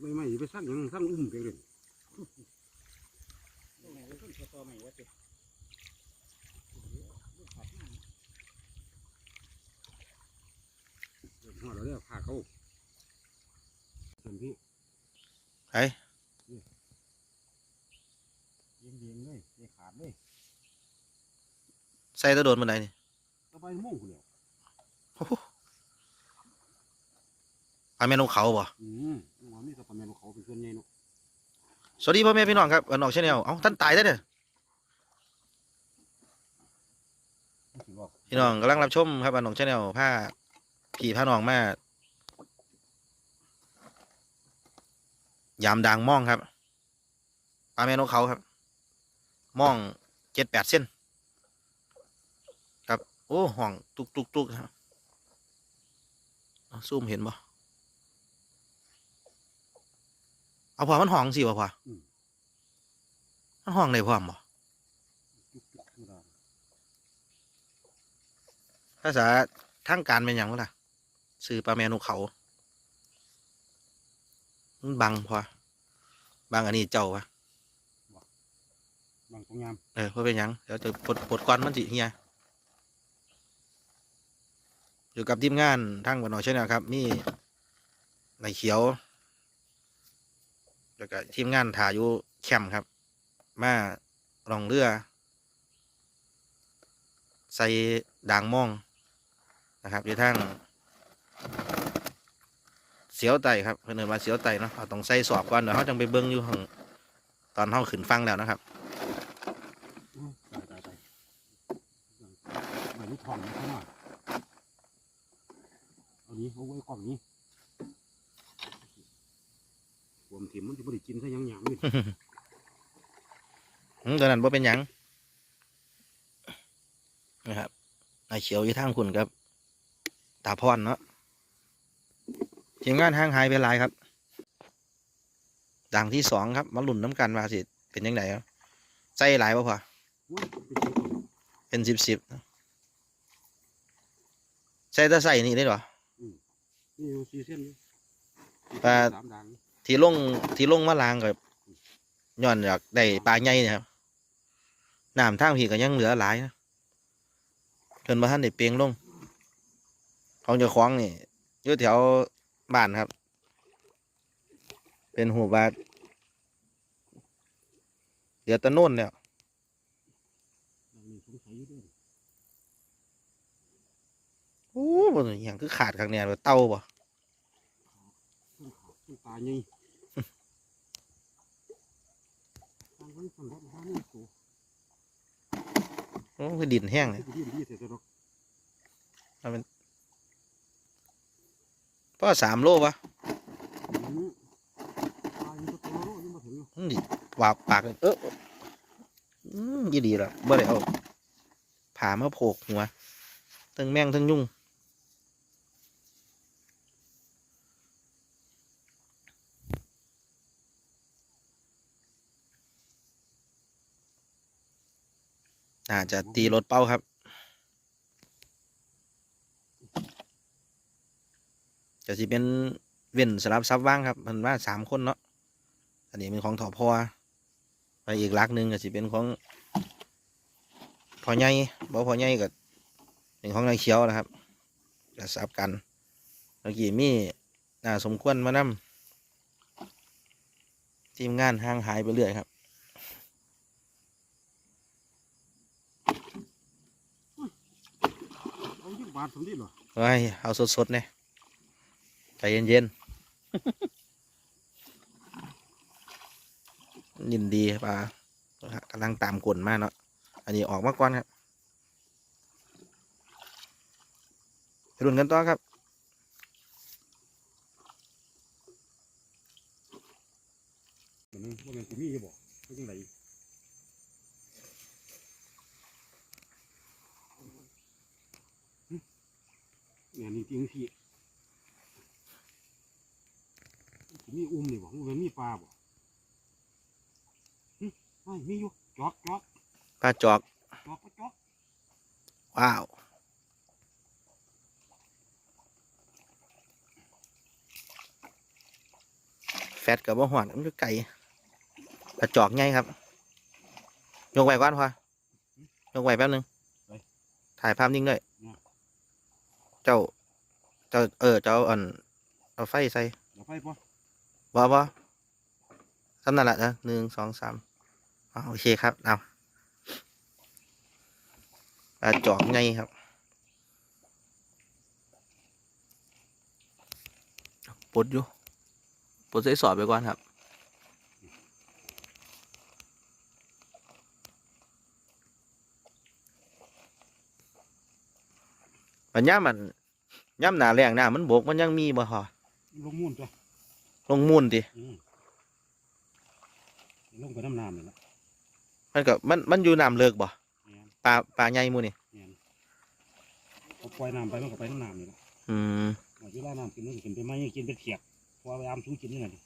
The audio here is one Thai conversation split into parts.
ไม่ไม่ไปสร้างหยังสร้างอุ้มไปเลยแม่เลยต้นต่อใหม่ว่าเจ็บเดินหัวเราเนี่ยพาเขาเต็มที่ไอ้ยิงยิงเลยยิงขาดเลยใส่ตะโดนบันไดนี่ตะไบโม่งกูแล้วโอ้โหปลาแม่นกเขาบ่อืม ว่ามีแมนเขาเป็นส่วนใหญ่เนาะสวัสดีพ่อแม่พี่น้องครับวันออกชาแนลเอ้าท่านตายได้เด้อมันสิบอกพี่น้องกำลังรับชมครับวันออกชาแนลผ้าผีผ้าน้องมายามดังม่องครับปลาแม่นกเขาครับม่องเจ็ดแปดเส้น ครับ โอ้ ห้อง ตุกตุกตุกครับซูมเห็นบ่ เอาพอมันห้องสิบ่พอมันห้องได้พร้อมบ่จุกจุกธรรมดาภาษาทางการเป็นหยังวะล่ะสื่อปลาแมนุเขามันบังพอบังอันนี้เจ้าวะบางตรงยามเออเพื่อเป็นหยังเดี๋ยวจะปลดปลดก้อนมันจิเฮียอยู่กับทีมงานทั้งวันนอชแนลครับ มีในเขียว แล้วก็ทีมงานถ่ายอยู่แคมป์ครับ มาลองเรือ ใส่ด่างม่องนะครับอยู่ทางเสียวไตครับเพื่อนมาเสียวไตเนาะเอาต้องใส่สอบก่อนเดี๋ยวเขาจังไปเบิ้งอยู่ข้างตอนเขาขึ้นฟังแล้วนะครับอื้อตายตายตายใบลูกทองนี่เข้ามาเอานี้เอาไว้กล่องนี้ ผมถิ่มมันจะไม่ได้กินซะยังหยางนี่อืมตอนนั้นบ่เป็นหยังนะครับนายเขียวอยู่ทางคุณครับ ตาพรเนาะทีมงานห้างหายไปหลายครับด่างที่สองครับมาหลุ่นน้ำกันว่าสิเป็นยังไงครับใจหลายป่ะพอโอ้ยไปกินก่อนเป็นสิบสิบใส่แตะใส่นี่ได้หรอนี่อยู่สี่เส้นอยู่ปลาสามด่าง ที่ลงที่ลงมาลางกับย้อนอยากได้ปลาใหญ่นะครับน้ำทางพี่ก็ยังเหลือหลายนะเพิ่นมาท่านได้เปียงลง ของเจ้าของนี่อยู่แถวบ้านครับ เป็นหูบาดเดี๋ยวตะโน่นเนี่ยด่างนี่สงสัยอยู่เด้วยโอ้บนอย่างคือขาดข้างเนี่ยเต้าบ่ต้าต้องตาใหญ่ทางไว้ ฝั่งรถทางนี้ตัวโอ้คือดินแห้งเลยที่ดีเสร็จแล้วดอกพ่อสามโลปะอืมตายมันก็ตัวโลยังมาถึงเนาะอืมดิวาบปากเลยเอออืมยี่ดีละบ่ได้เอาผ่ามาโผกหัวทั้งแมงทั้งยุ่ง อาจะตีรถเป้าครับ จะสิเป็นเว้นสลับซับว่างครับ มันว่าสามคนเนาะ อันนี้เป็นของถอพอไปอีกลักหนึ่งก็สิเป็นของพอใหญ่บ่พอใหญ่ก็เป็นของนายเขียวนะครับจะสับกันเมื่อกี้มีน่าสมควรมานำทีมงานห่างหายไปเรื่อยครับ เอายี่ บาทสมดีเหรอไว้เอาสดๆเนี่ยใจเย็นๆ ยินดีป่ากำลังตามกลมาเนาะ อันนี้ออกมาก่อนครับไปรุ่นกันต่อครับมันนึงว่ามันกูมีอยู่บ่ไม่จังไร เนี่ยนี่จริงสิกูมีอุ้มนี่บ่มันมีปลาบ่หึไม่มีอยู่จอกจอกปลาจอกจอกก็จอกว้าวฟตกับบ่หอดมันอยู่ไก่กระจอกไงครับยกไว้ก่อนพอยกไว้แป๊บนึงถ่ายภาพนิ่งด้วย เจ้า เจ้า เออ เจ้าอ่อนเอาไฟใส่เดี๋ยวไฟปะบ่บ่สำนั่นแหละนะหนึ่งสองสามอ๋อโอเคครับเอาปลาจอกไงครับปลดอยู่ปลดใส่สอบไปก่อนครับ ปัญญามมันย่ำหนาแรงหน้ามันบกมันยังมีบ่ฮอลงมุ่นจ้ะลงมุ่นดิอืมลงไปน้ำน้ำเลยนะมันก็มันมันอยู่น้ำเลิกบ่เนี่ยปลาปลาใหญ่หมูนี่เนี่ยเอาปล่อยน้ำไปมันก็ไปน้ำน้ำเลยนะอืมเอาเวลาน้ำกินมันก็กินไปไหมกินเป็นเขียดเพอไปอามสู้กินนี่ไงดิ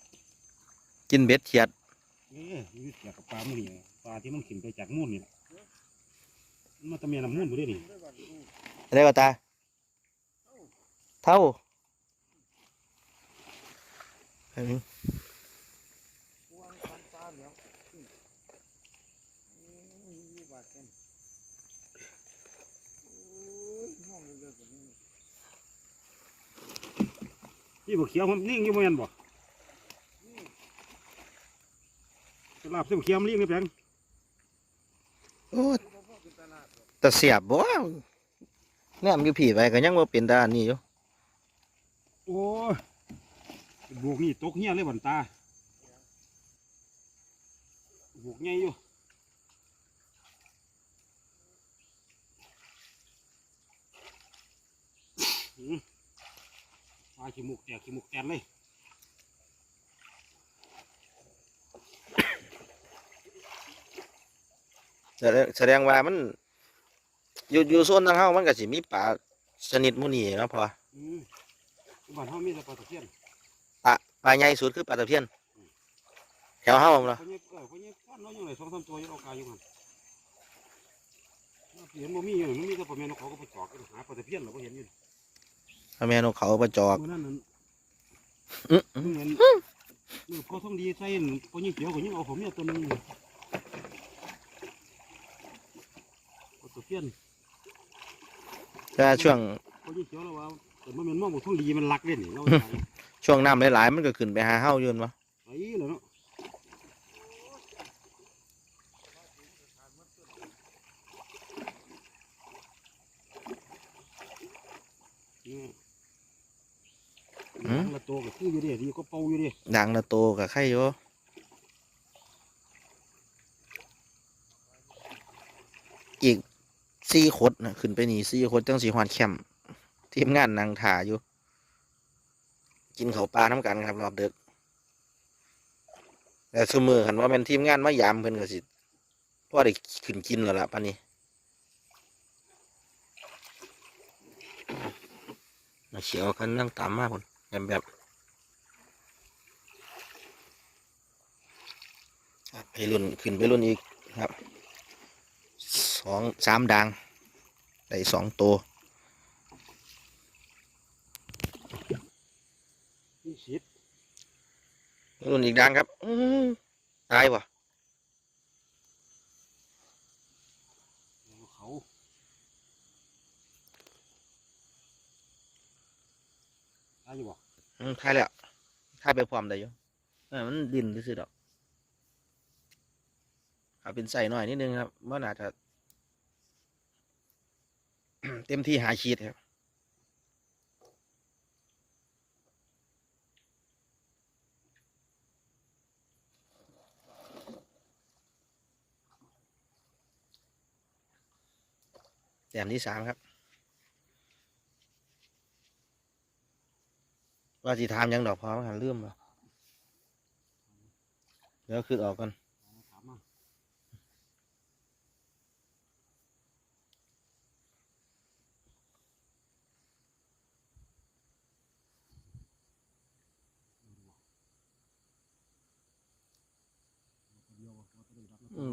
กินเบ็ดเขียดเอ้ยมีเขียดกับปลาหมันนี่ปลาที่มันขึ้นไปจากมุ่นนี่แหละมันมาตะเมียน้ำมุ่นบ่ได้นี่อะไรก็ตา เท่าอันนี้ที่บ่เขียวมันนิ่งอยู่บ่แม่นบ่สลับเส้นเขียวมันนิ่งนี่แปลงโอ้แต่เสียบบ่เนี่ยมันอยู่ผีไปก็ยังว่าเป็นตาอันนี้อยู่ โอ้ยบวกนี่ตกเหี้ยเลยบันตาบวกใหญ่อยู่หืมปลาขี้มุกแตกขี้มุกแตนเลยแสดงแสดงว่ามัน อยู่อยู่โซนทางเฮามันก็สิมีปลาชนิดหมูนี่เนาะพออืม บ้านเฮามีแต่ปลาตะเพียนปลาปลาใหญ่สุดคือปลาตะเพียนแถวเฮาเนาะเพราะเนี่ยเออเพราะเนี่ยฟันเราอยู่ไหนสองสามตัวอยู่เอากายอยู่มันเห็นบ่มีอยู่มันมีแต่ปลาแม่นกเขาก็ไปจอกกันหาปลาตะเพียนเราก็เห็นอยู่พ่อแม่นกเขาปลาจอกมื่อนั้นนั่นอื้อเงินมือพอท่องดีใส่นั่นพอยิ่งเขียวก็ยิ่งเอาผมเนี่ยตัวหนึงปลาตะเพียนแต่ช่วง พอยิ่งเขียวแล้วว่า แต่มันเป็นมองบ่ท่องดีมันรักเล่นนี่เราช่วงน้ำหลายๆมันก็ขึ้นไปหาเฮาอยู่นั่นวะไอ้แล้วเนาะเนี่ยหางละตัวก็คืออยู่เดิดีก็เป่าอยู่เดิดังละโตกับไข่อยู่อีกสี่ขดนะขึ้นไปนี่สี่ขดจังสีหวานแคมป์ ทีมงานนางถ่าอยู่ กินเขาปลาน้ำกันครับรอบเด็กแต่สมือคันว่าเป็นทีมงานมายามเพิ่นก็สิพอได้ขึ้นกินแล้วล่ะปานนี้มาเขียวกันนั่งตามมาคนแบบแบบครับไปรุ่นขึ้นไปรุ่นอีกครับสองสามดังได้สองตัว นี่ชิดรุ่นอีกดังครับอื้อตายวะเขาได้อยู่บ่อืมทายแล้วทายไปพร้อมได้อยู่เออมันดินซื่อๆดอกเอาเป็นใส่หน่อยนิดนึงครับมันอาจจะเต็มที่หาชีดครับ แต้มที่สามครับ ว่าสิถามยังดอกพร้อมหันลืมหรอเดี๋ยวคือออกกัน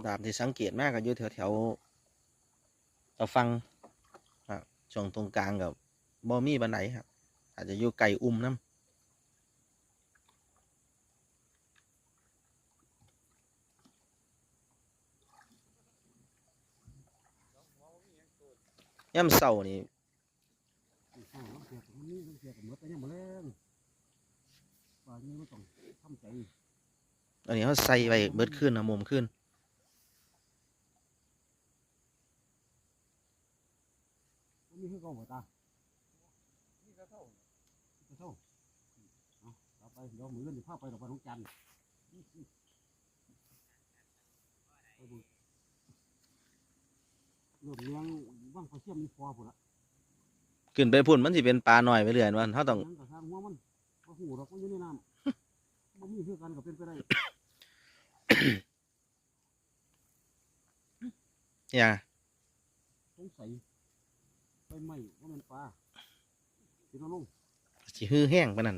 ตามที่สังเกตมากก็อยู่แถวแถว ต่อฟังครับช่วงตรงกลางกับบอมีบันไดครับ อาจจะอยู่ไก่อุ้มน้ำย่ำเศร้านี่อันนี้เขาใส่ไปเบิดขึ้นนะมุมขึ้น มันมีคือเก่าบ่ตานี่ก็เท่าก็เท่าเอาเอาไปเดี๋ยวมือเล่นเดี๋ยวพาไปดอกบานของจันไปดูเริ่มเลี้ยงว่างไฟเชื่อมมีพอพุ่นละขึ้นไปพุ่นมันสิเป็นปลาหน่อยไปเรื่อยวันเขาต้องกระทางหัวมันก็หูดอกมันอยู่ในน้ำมันมีคือกันก็เป็นไปได้อย่าสงสัย ไปไหมว่ามันปลาสิน้องลงสิฮือแห้งปานนั้น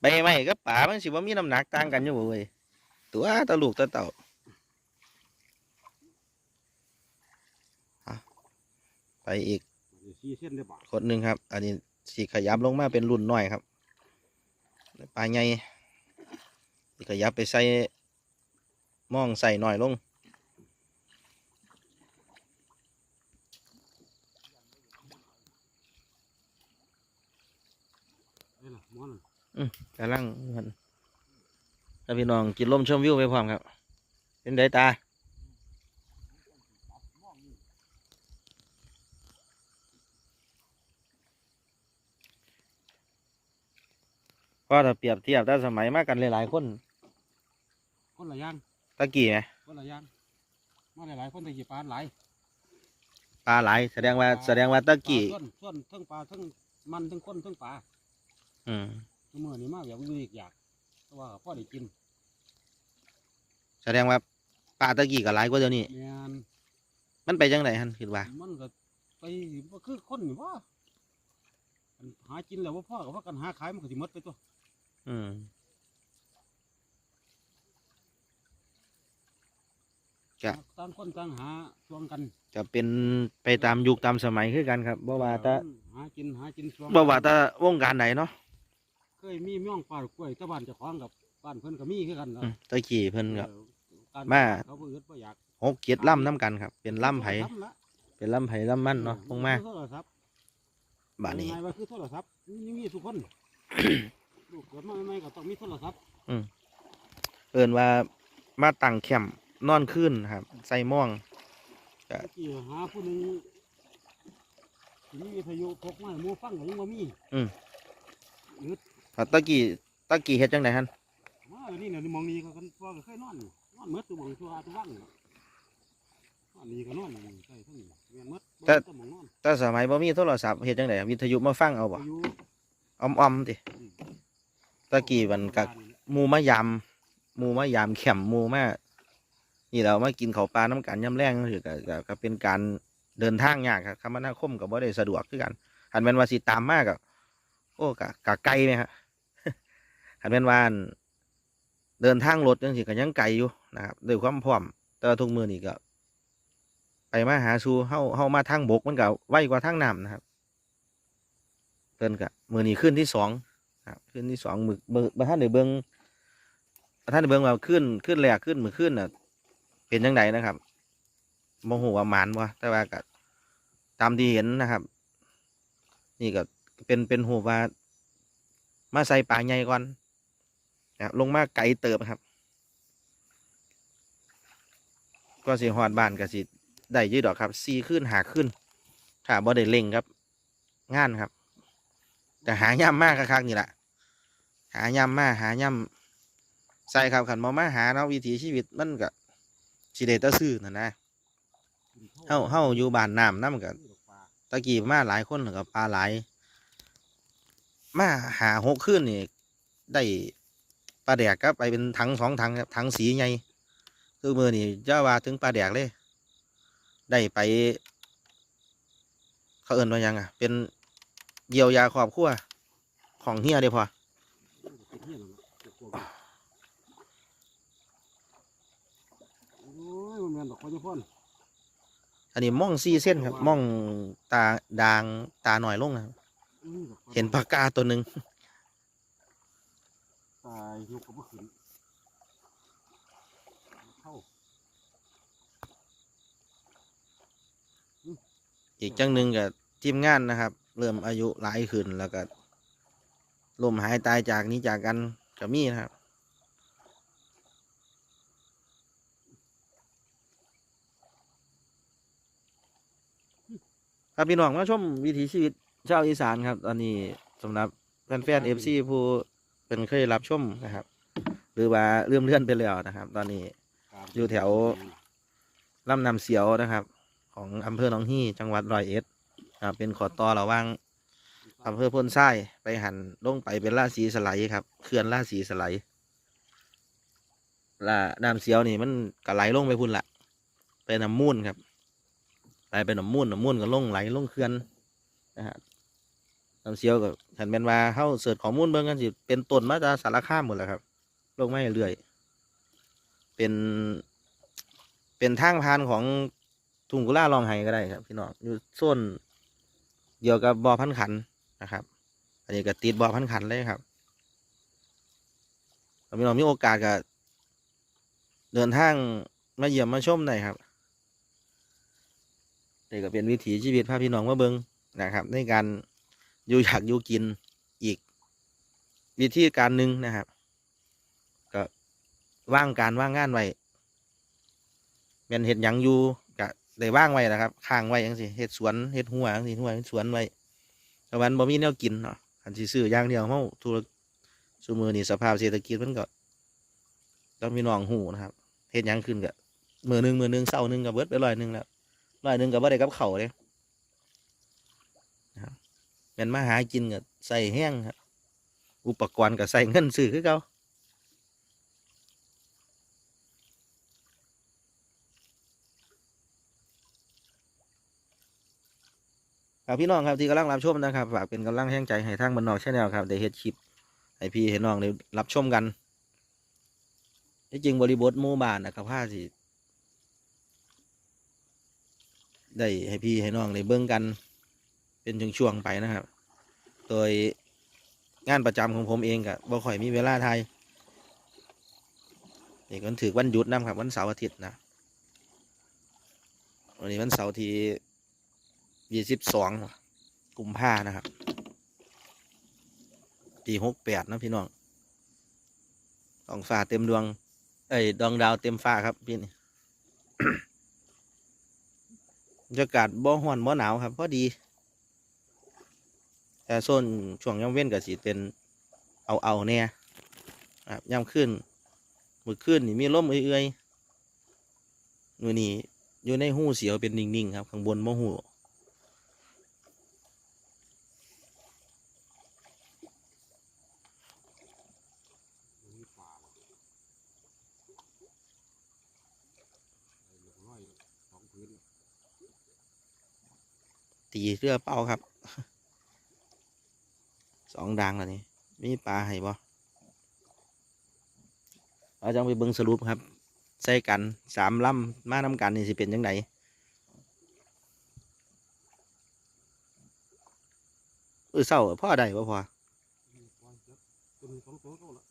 ใบไม้กับป่ามันสิว่ามีน้ำหนักต่างกันอยู่บ่เว้ยตัวตะลูกตะเต่าเอาไปอีกเดี๋ยวสี่เส้นได้บ่าคนหนึ่งครับ อันนี้สิขยับลงมาเป็นรุ่นน้อยครับปลาใหญ่สิขยับไปใส่หมองใส่หน่อยลง เอ้ยล่ะหมอนั่น กำลังมันถ้าพี่น้องกินลมชมวิวไปพร้อมครับ เป็นไดตาก็ถ้าเปรียบเทียบถ้าสมัยมากันหลายๆคนคนละอย่างตะกี้ไหมคนละอย่างมาหลายๆคนแต่กี่ปลาหลายปลาหลายแสดงว่าแสดงว่าตะกี้ปลาส่วนส่วนทั้งปลาทั้งมันทั้งคนทั้งปลาอืม ทุกมื่อนี้มาแบบมีอีกอยากแต่ว่าพ่อได้กินแสดงว่าปลาตะกี้ก็หลายกว่าเดี๋ยวนี้ แม่นมันไปจังไดฮันคิดว่า มันก็ไปบ่คือคนนี่ว่าอันหากินแล้วว่าพ่อกับว่ากันหาขายมันก็สิหมดไปตัวอืมจ้ะต่างคนต่างหาช่วงกันจะเป็นไปตามยุคตามสมัยคือกันครับบ่ว่าแต่หากินหากินช่วงบ่ว่าแต่วงการไหนเนาะ เคยมีม่องปลากล้วยแตะบ้านเจ้าของกับบ้านเพิ่นก็มีคือกันนะอืมตะกี้เพิ่นก็ เออการมา เขาบ่อึดบ่อยากหกเจ็ดล่ำน้ำกันครับ เป็นล่ำไผทำละเป็นล่ำไผล่ำมันเนาะลงมาโทรศัพท์บ้านนี้ ยังไงว่าคือโทรศัพท์นี่มีทุกคนลูกเกิดมาใหม่ๆก็ต้องมีโทรศัพท์เอินว่ามาตั้งแคมป์นอนคืนครับ ใส่หม่องเมื่อกี้หาผู้หนึงที่มีวิทยุพกมาให้หมู่ฟังก็ยังบ่มี ตะกี้ตะกี้เฮ็ดจังไดฮันมาเดี๋ยวนี้เนี่ยมองนี้ก็กันพ่อก็เคยนอนอยู่นอนเมื่อตัวบางตัวตัวว่างนอนนี่ก็นอนอยู่ใช่ทั้งนี้เรียนเมื่อบ่มีแตัวหมองนอนแต่สมัยบ่มีโทรศัพท์เฮ็ดจังไดวิทยุมาฟังเอาบ่อายุอ้อมๆติตะกี้มันก็หมู่มายามหมู่มายามแคมป์หมู่มานี่เรามากินข้าวปลาน้ำกันย่ำแรงคือก็ก็ก็เป็นการเดินทางยากครับคมนาคมก็บ่ได้สะดวกคือกันหันแม่นว่าสิตามมากก็โอ้กะกะไกลไหมครั บหันแม่นว่านเดินทางรถจังซี่ก็ยังไกลอยู่นะครับด้วยความพร้อมแต่ว่าทุกมือนี้ก็ ไปมาหาสู่เฮาเฮามาทางบกมันก็ไวกว่าทางน้ำนะครับเพิ่นก็มือนี้ขึ้นที่สองครับขึ้นที่สองมือมือบ่ทันได้เบิ่งบ่ทันได้เบิ่งว่าขึ้นขึ้นแรกขึ้นมือขึ้นน่ะ เป็นจังไดนะครับบ่ฮู้ว่าหมานบ่แต่ว่าก็ตามที่เห็นนะครับ นี่ก็เป็นเป็นหูปว่ามาใส่ปลาใหญ่ก่อน นะลงมาไกลเติบครับ ก็สิฮอดบ้านก็สิได้ยืดดอกครับซีขึ้นหาขึ้นถ้าบ่ได้เล่งครับ งานครับ แต่หาย่ำมากคักๆนี่แหละหาย่ำมากหาย่ำใส่ครับขันมามาหาเนาะวิถีชีวิตมันก็สิเดตะซื้อนั่นะเฮาเฮาอยู่บ้านน้ำน้ำกับตะกี้มาหลายคนแล้วกับปลาหลายมาหาหกขึ้นนี่ได้ ปลาแดกก็ไปเป็นถังสองถังครับถังสีใหญ่คือมือนี่จะว่าถึงปลาแดกเลย ได้ไป เขาเอินว่าหยังอะ เป็นเยียวยาครอบครัวของเฮียเดียวพอโอ้ยมันแม่นดอกพญพรอันนี้ม่องซีเส้นครับม่องตาดางตาหน่อยลงนะครับอื้อดอกพญพรเห็นปากกาตัวหนึ่ง ตายยกกับบ่ขึ้นเข้าอื้ออีกจังหนึ่งกับทีมงานนะครับ เริ่มอายุหลายขึ้นแล้วก็ล่มหายตายจากนี้จากกันก็มีนะครับครับพี่น้องมาชมวิถีชีวิตชาวอีสานครับ ตอนนี้สำหรับแฟนๆเอฟซีผู้ เป็นเคยรับชมนะครับ หรือว่าเลื่อมเลื่อนไปแล้วนะครับ ตอนนี้อยู่แถวลำนำเสียวนะครับ ของอำเภอหนองฮี่จังหวัดร้อยเอ็ดครับเป็นขอต่อระหว่างอำเภอพ้นไส้ไปหันลงไปเป็นล่าสีสไลด์ครับเขื่อนล่าสีสไลด์ล่าน้ำเสียวนี่มันก็ไหลลงไปพุ่นละไปน้ำมูลครับไหลไปน้ำมูลน้ำมูลก็ลงไหลลงเขื่อนนะฮะ น้ำเสียวก็ฉันเป็นว่าเข้าเสิร์ชข้อมูลเบิ่งกันสิเป็นต้นมาจากสารคามหมดแล้วครับโลงไม่เรื่อย เป็น เป็นทางผ่านของทุ่งกุล่าลองไห้ก็ได้ครับ พี่น้องอยู่โซนเดียวกับบ่อพันขันนะครับ อันนี้ก็ติดบ่อพันขันเลยครับพี่น้องมีโอกาสก็เดินทางมาเยี่ยมมาชมได้ครับนี่ก็เป็นวิถีชีวิตพาพี่น้องมาเบิงนะครับ ในการ อยู่อยากอยู่กินอีก วิธีการหนึ่งนะครับ ก็ว่างการว่างงานไว้แม่นเห็ดหยังอยู่กะได้ว่างไว้นะครับค้างไว้จังสิเห็ดสวนเห็ดหัวจังสิหัวเฮ็ดสวนไว้แต่วันบ่มีแนวกินเนาะคันสิซื้อย่างเดียวเฮาธุรซุมือนี่สภาพเศรษฐกิจมันก็ต้องมีน้องหูนะครับเฮ็ดหยังขึ้นก็มือหนึ่งมือหนึ่งเช้าหนึ่งก็เบิดไปร้อยหนึ่งแล้วร้อยหนึ่งก็บ่ได้กับเข้าเลย แม่นมาหากินก็ใส่แห้งครับอุปกรณ์ก็ใส่เงินซื้อคือเก่าครับพี่น้องครับที่กำลังรับชมนะครับฝากเป็นกำลังแห่งใจให้ทางบรรนอกชแนลครับได้เฮ็ดคลิปให้พี่ให้น้องได้รับชมกันที่จริงบริบทหมู่บ้านนะครับผ้าสิได้ให้พี่ให้น้องได้เบิ่งกัน เป็นช่วงๆไปนะครับ โดยงานประจำของผมเองก็บ่ค่อยมีเวลาไทยนี่ก็ถือวันหยุดนะครับวันเสาร์อาทิตย์นะวันนี้วันเสาร์ที่ยี่สิบสองกุมภานะครับปีหกแปดนะพี่น้องดองฟ้าเต็มดวง เอ้ยดวงดาวเต็มฟ้าครับพี่นี่บรรยากาศบ่ฮ้อนบ่หนาวครับพอดี แต่โซนช่วงย่ำเว้นก็สิเป็นเอาเอาเนี่ยครับย่ำขึ้นมือขึ้นนี่มีลมเอื่อยๆมือนี้อยู่ในหูเสียวเป็นนิ่งๆครับข้างบนบ่หูมีป่ว่ะไอ้เหลืองน้อยสองพื้นตีเรือเป้าครับ สองดังแล้วนี่มีปลาให้บ่เราจะไปเบิ่งสรุปครับใส่กันสามลำมาน้ำกันนี่สิเป็นยังไงเออเศร้าพ่อได้บ่พอมีปล่อยเยอะตัวหนึงสองตัวก็ละ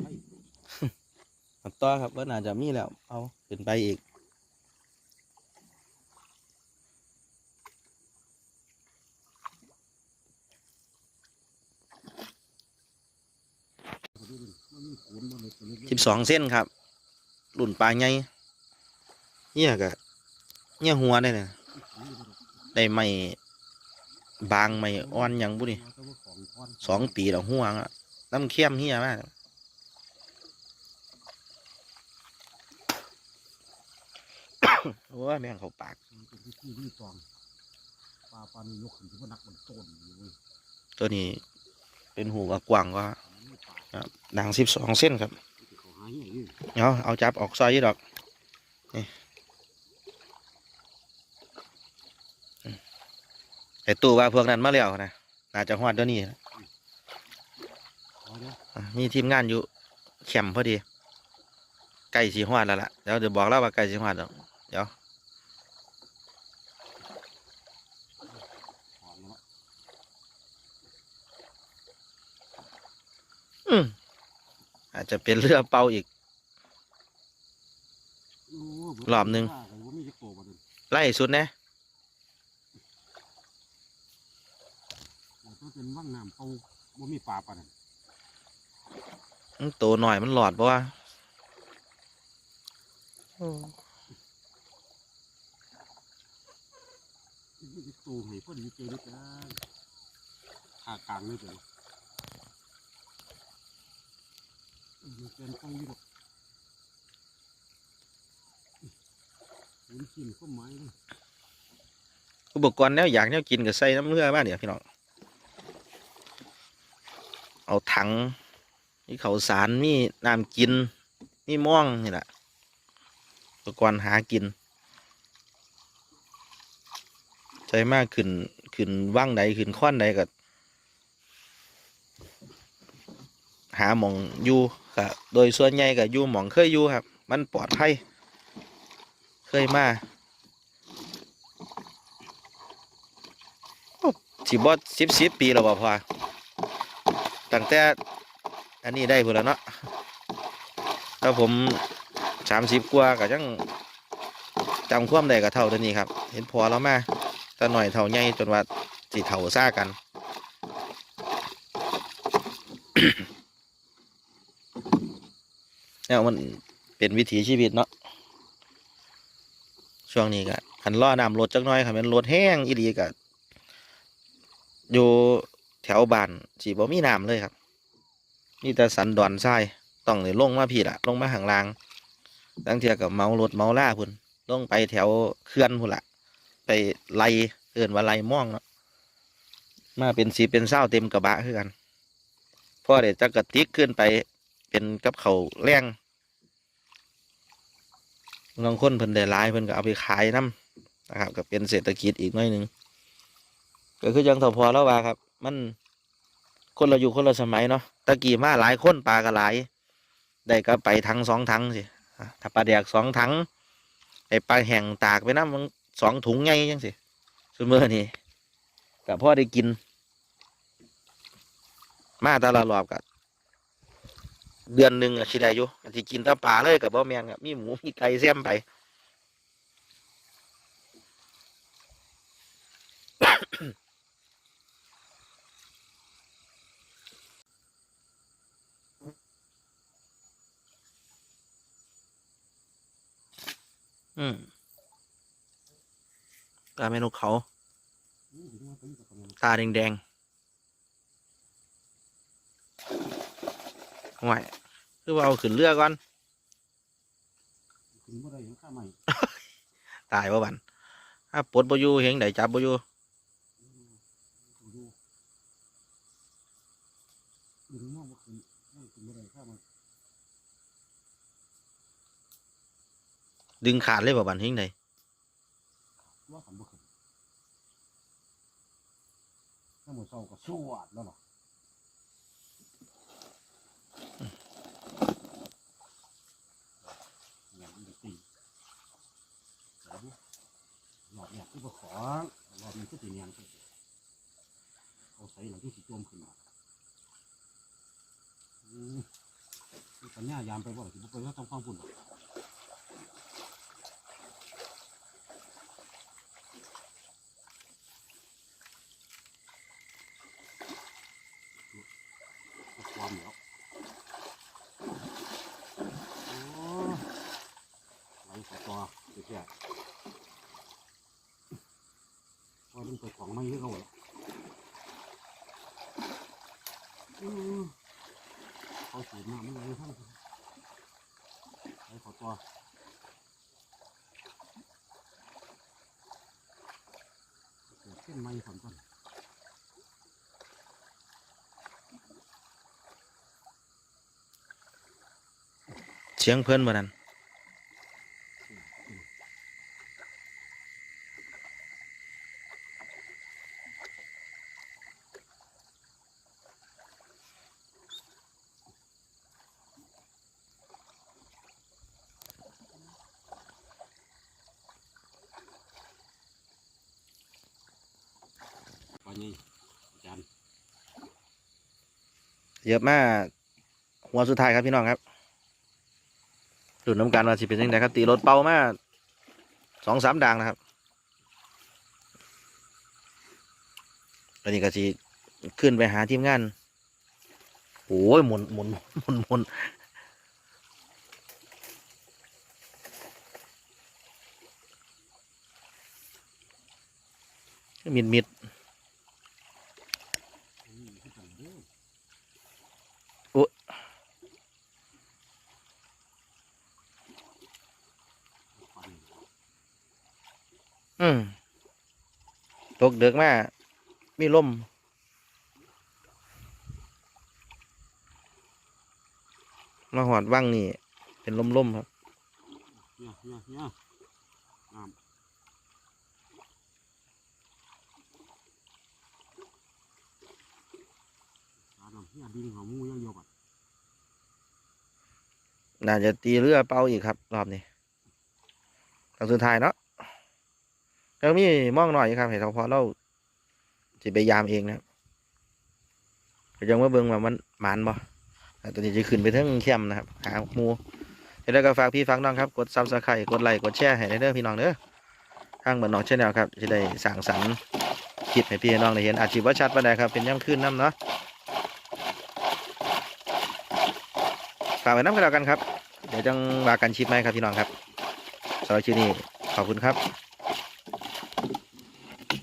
ไม่ครับต่อครับว่าน่าจะมีแล้ว เอาขึ้นไปอีก มันมีขนมันเลยตัวนี้ สิบสองเส้นครับรุ่นปลาใหญ่เนี่ยกะเนี่ยหัวได้เนี่ยได้ไม่บางไม่อ่อนยังบุนี่สองปีแล้วห่วงอะน้ำเข้มเฮียมากโอ้ยแม่งเขาปากตัวนี้เป็นหูกกว้างก็ มันมีปลาดังสิบสองเส้นครับเขาหาอย่างนี้เอาจับออกซอยยี่ดอกนี่อืมแต่ตู้ว่าพวกนั้นมาแล้วนะน่าจะหอดตัวนี้นะเอาเด้ออ่มีทีมงานอยู่แคมพอดีไก่สีหอดแล้วล่ะเดี๋ยวเดี๋ยวบอกแล้วว่าไก่สีหอดแล้วเดี๋ยว ถอนแล้ว อืมอาจจะเป็นเรือเป่าอีกอืมรอบหนึ่งว่าก็บ่มีจักโตบ่เด้อไล่สุดนะแต่ถ้าเป็นว่างน้ำเขาบ่มีปลาปานนั้นมันโตหน่อยมันหลอดปะวะมีจักโตให้พอดีเจอด้วยกันขากลางเลยเด้อเออมันเป็นต้องอยู่ดอกเห็นกินก็ไม้เลยอุปกรณ์แนวอยากแนวกินกับใส่น้ำเลือบ้านเนี่ยพี่น้อง เอาถังมีเขาวสารมีน้ำกินมีม่วงนี่แหละอุปกรณ์หากิน ใจมากขึ้นขึ้นว่างใดขึ้นข้อนใดก็ หาหมองอยู่ก็โดยส่วนใหญ่ก็อยู่หมองเคยอยู่ครับ มันปลอดภัยเคยมาโอ้สิบอสิบสิบปีแล้วบ่พอตั้งแต่อันนี้ได้พุ่นแล้วเนาะถ้าผมสามสิบกว่าก็ยังจำความได้ก็เท่าเท่านี้ครับ เห็นพอแล้วมาแต่หน่อยเท่าใหญ่จนว่าสิเท่าซ่ากัน เนี่ยมันเป็นวิถีชีวิตเนาะช่วงนี้ก็ขันล่อน้ำรถจักหน้อยค่ะเป็นรถแห้งอีดีก็อยู่แถวบ้านสีบ่มีน้ำเลยครับนี่แต่สันดอนทรายต้องเลยลงมาพี่ละลงมาห่างลางตั้งเทียกับเมารถเมาล่าพุ่นลงไปแถวเขื่อนพุ่นละไปไล่เอื่นว่าไล่ม่องเนาะมาเป็นสีเป็นเศร้าเต็มกระบะคือกันพ่อเดี๋ยวจะกระติกขึ้นไป เป็นกับเขาแรงบางคนเพิ่นได้หลายเพิ่นก็เอาไปขายน้ำนะครับก็เป็นเศรษฐกิจอีกหน่อยหนึ่งก็คือยังทพอแล้วว่าครับ มันคนเราอยู่คนละสมัยเนาะตะกี้มาหลายคนปลาก็หลายได้ก็ไปทั้งสองทั้งสิถ้าปลาแดกสองทั้งไอปลาแห้งตากไปน้ำมันสองถุงไงยังสิซุมื่อนี่กับพ่อได้กิน มาตลอดรอบกับ เดือนหนึ่งอะชิได้อยู่อันที่กินตะปลาเลยกับบ่แมงอะมีหมูมีไก่เสียมไปอืมตาเมนูเขาอื้อถึงว่าเป็นกับมันตาแดงๆห่วย คือว่าเอาขึ้นเรือก่อนถึงบ่ได้ยังข้าใหม่ตายว่าบันถ้าปลดบอยู่เฮงไดจับบอยู่ดูดึงมองบ่ขึ้นนั่งถึงบ่ได้ข้าใหม่ดึงขาดเลยบ่บันเฮงไดว่าขันบ่ขึ้นถ้าหมดเศร้าก็สวดแล้วล่ะเนี่ยมันจะตีเดี๋ยวดู หลอดเนี่ยที่บ่ขอหลอดมันก็ตีเนียงไปเอาใส่หลังที่สิจมขึ้นมาอืมมีปัญญายามไปบ่ล่ะสิบ่ไปว่าต้องความพุ่นความแล้วโอ้ไหลสตอเดี๋ย วแค่พอต้องไปของไม่เยอะเขาเลยอือเขาสูบน้ำมันไหลทั้งไหลขอตัวเกิดขึ้นไม่ผลก่อนเสียงเพิ่อนบ่นั้น ปานี้อาจารย์ เยอะมากหัวสุดท้ายครับพี่น้องครับดูน้ำกันว่าสิเป็นยังไงครับ ตีรถเป่ามาสองสามด่างนะครับ อันนี้ก็สิขึ้นไปหาทีมงานโอ้ยหมุนหมุนหมุนหมุนมิดมิด อันนี้คือกันเด้อ โอ๊ะ ฟัน อืมตกเดือกมามีลมมาหอดว่างนี่ เป็นลมๆครับเนี่ยเนี่ยเนี่ยงามตาดำเนี่ยดินของมูยังโยกอะน่าจะตีเรือเป่าอีกครับ รอบนี้ครั้งสุดท้ายเนาะ แล้วมีมองหน่อยครับเห็นพอเราจะไปยามเองนะครับยังว่าเบิ่งว่ามันหมานบ่ตอนนี้จะขึ้นไปเทั้งเข้มนะครับหาหมูแล้วก็ฝากพี่ฝากน้องครับ กดซับสไครต์กดไลค์กดแชร์ให้ได้เด้อพี่น้องเด้อทางเหมือนน้องชแนลครับจะได้สั่งสรรค์คลิปให้พี่น้องได้เห็นอาจจะว่าชัดปานใดครับเป็นย่ำขึ้นน้ำเนาะฝากไว้น้ำกันแล้วกันครับ เดี๋ยวจังว่ากันชิปไหมครับพี่น้องครับสำหรับคลิปนี้ขอบคุณครับ